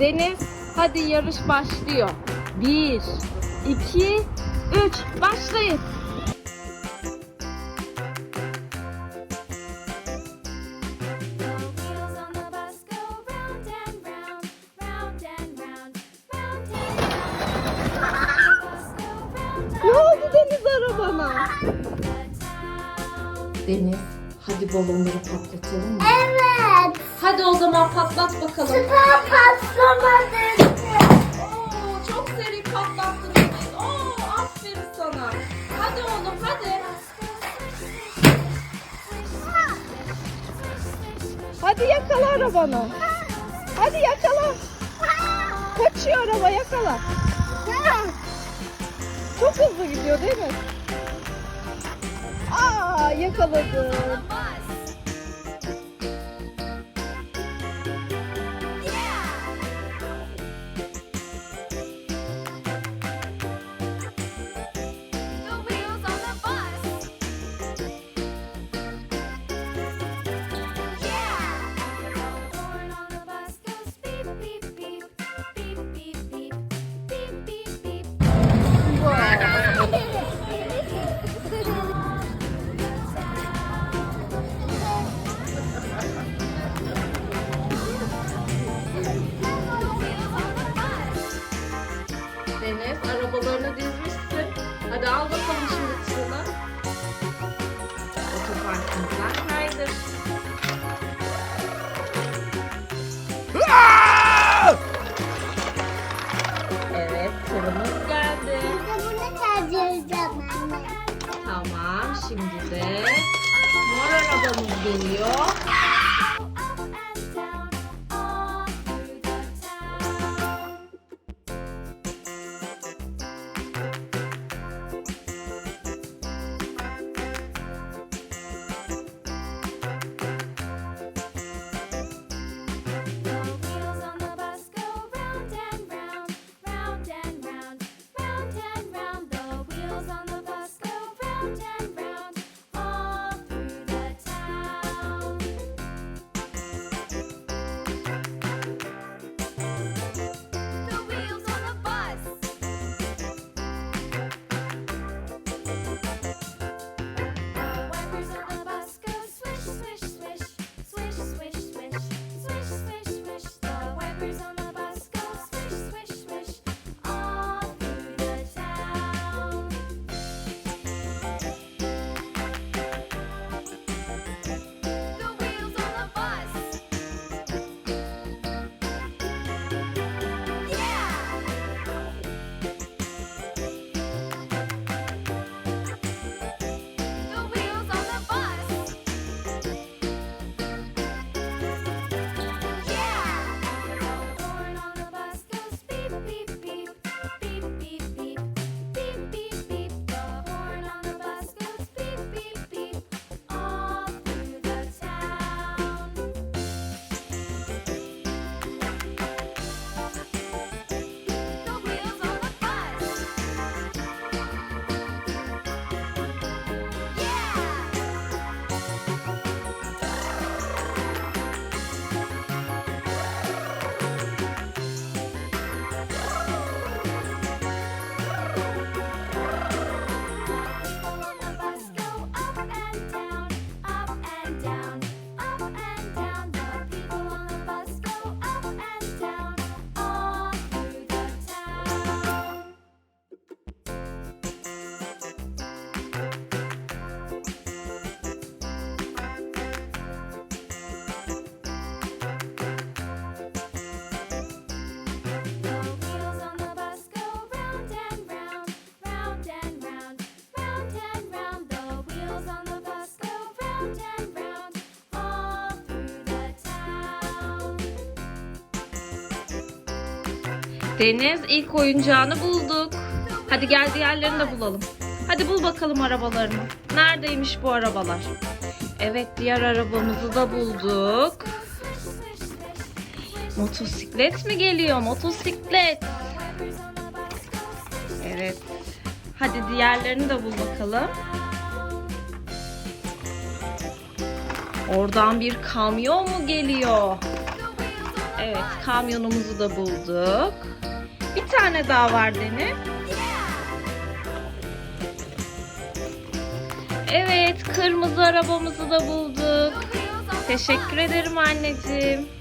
Deniz hadi yarış başlıyor. Bir, iki, üç başlayın. Ne oldu Deniz arabana? Deniz, hadi balonları patlatalım mı? Evet. Hadi o zaman patlat bakalım. Süper normalde. Oo, çok seri patlattın Deniz. Oo, aferin sana. Hadi oğlum hadi. Hadi yakala arabanı. Hadi yakala. Kaçıyor araba yakala. Çok hızlı gidiyor değil mi? Aa yakaladım. Balonumuz geldi. Ben bunu anne. Tamam şimdi de mor arabamız geliyor. Deniz ilk oyuncağını bulduk. Hadi gel diğerlerini de bulalım. Hadi bul bakalım arabalarını. Neredeymiş bu arabalar? Evet diğer arabamızı da bulduk. Motosiklet mi geliyor? Motosiklet. Evet. Hadi diğerlerini de bul bakalım. Oradan bir kamyon mu geliyor? Evet kamyonumuzu da bulduk. Bir tane daha var Deniz. Evet kırmızı arabamızı da bulduk. Teşekkür ederim anneciğim.